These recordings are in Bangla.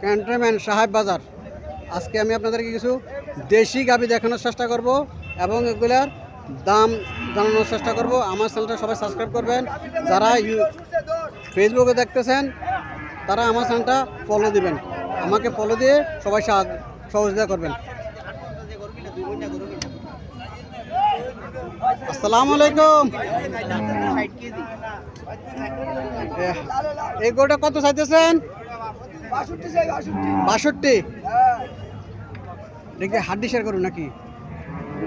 ক্যান্টনমেন্ট সাহেব বাজার। আজকে আমি আপনাদেরকে কিছু দেশি গাবি দেখানোর চেষ্টা করব এবং এগুলার দাম জানানোর চেষ্টা করব। আমার চ্যানেলটা সবাই সাবস্ক্রাইব করবেন। যারা ইউ- ফেসবুকে দেখতেছেন, তারা আমার চ্যানেলটা ফলো দিবেন। আমাকে ফলো দিয়ে সবাই সহযোগিতা করবেন। আসসালামু আলাইকুম। এই গোটা কত চাইতেছেন? বাষট্টি দেখি হাড্ডি শেয়ার করুন নাকি?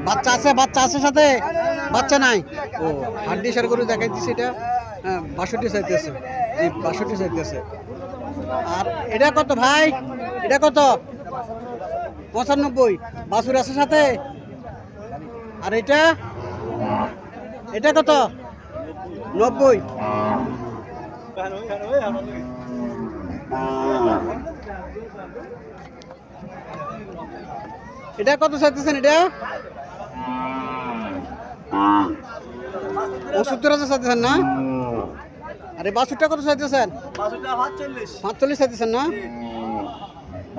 বাচ্চা আছে বাচ্চা আছে সাথে? বাচ্চা নাই? ও হাড্ডি শেয়ার করে দেখাই দিচ্ছি এটা। হ্যাঁ বাষট্টি চাইতেছে। জি বাষট্টি চাইতেছে। আর এটা কত ভাই? এটা কত? পঁচানব্বই। বাছুর আছে সাথে? আর এটা? এটা কত? নব্বই। এটা কত চাইতেছেন এটা? পঁচাত্তর হাজার চাইতেছেন না? আরে বাছুরটা কত চাইতেছেন? পাঁচচল্লিশ চাইতেছেন না?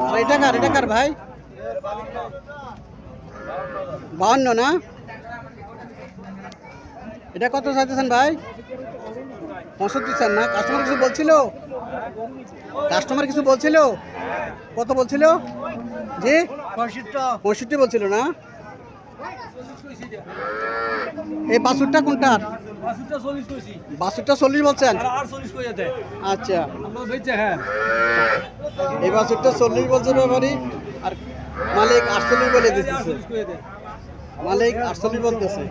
আর এটা কার এটা কার ভাই? বাহান্ন না? এটা কত চাইতেছেন ভাই? পঁয়ষট্টি চান না? কাস্টমার কিছু বলছিল? কাস্টমার কিছু বলছিল? কত বলছিল? জি? পঁয়ষট্টি বলছিল না? এই বাছুরটা কোনটার বাছুরটা চল্লিশ বলছেন? আচ্ছা। এই বাছুরটা চল্লিশ বলছে ব্যাপারি। আর মালিক আটচল্লিশ বলে দিতেছে। মালিক আটচল্লিশ বলতেছে।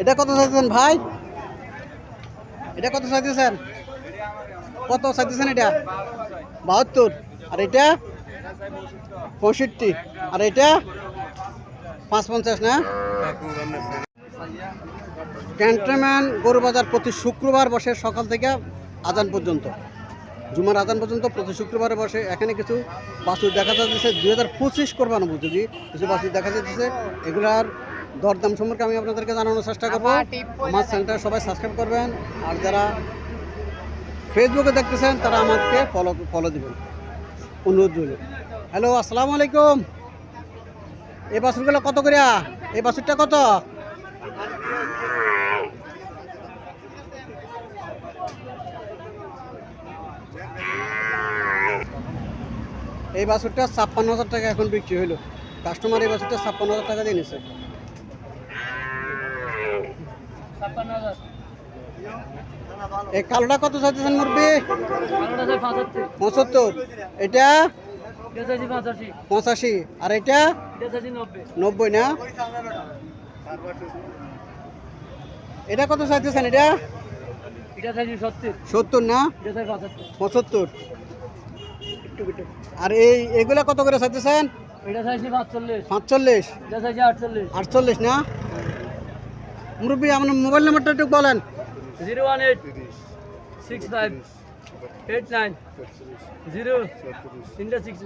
এটা কত চাইতেছেন ভাই? এটা কত চাইতেছেন? কত চাইতেছেন এটা? বাহাত্তর। আর এটা? পঁয়ষট্টি। আর এটা? পাঁচ পঞ্চাশ না? ক্যান্টনমেন্ট গরু বাজার প্রতি শুক্রবার বসে সকাল থেকে আজান পর্যন্ত। জুমার আদান পর্যন্ত প্রতি শুক্রবারে বসে এখানে কিছু বাছুর দেখা যাচ্ছে। দুই হাজার পঁচিশ করবানো বুঝি কিছু বাছুর দেখা যাচ্ছে। এগুলার দরদাম সম্পর্কে আমি আপনাদেরকে জানানোর চেষ্টা করব। আমার চ্যানেলটা সবাই সাবস্ক্রাইব করবেন। আর যারা ফেসবুকে দেখতেছেন তারা আমাকে ফলো ফলো দিবেন। অনুরোধ রইল। হ্যালো আসসালামু আলাইকুম। এই বাছুরগুলো কত করে এই বাছুরটা কত? এই বাছুরটা ছাপ্পান্ন হাজার টাকা এখন বিক্রি হইল। কাস্টমার এই বাছুরটা ছাপ্পান্ন হাজার টাকা দিয়ে নিছে। এই কালোটা কত চাইতেছেন মুরবি পঁচাত্তর। এটা? পঁচাশি। আর এটা? নব্বই। না? এটা কত চাইতেছেন এটা? সত্তর। না? পঁচাত্তর। আর এই এগুলা কত করে চাইতেছেন? পাঁচচল্লিশ। আটচল্লিশ। না? মুরব্বী আপনার মোবাইল নাম্বারটা একটু বলেন। Zero one eight six five eight nine zero তিনটা সিক্স।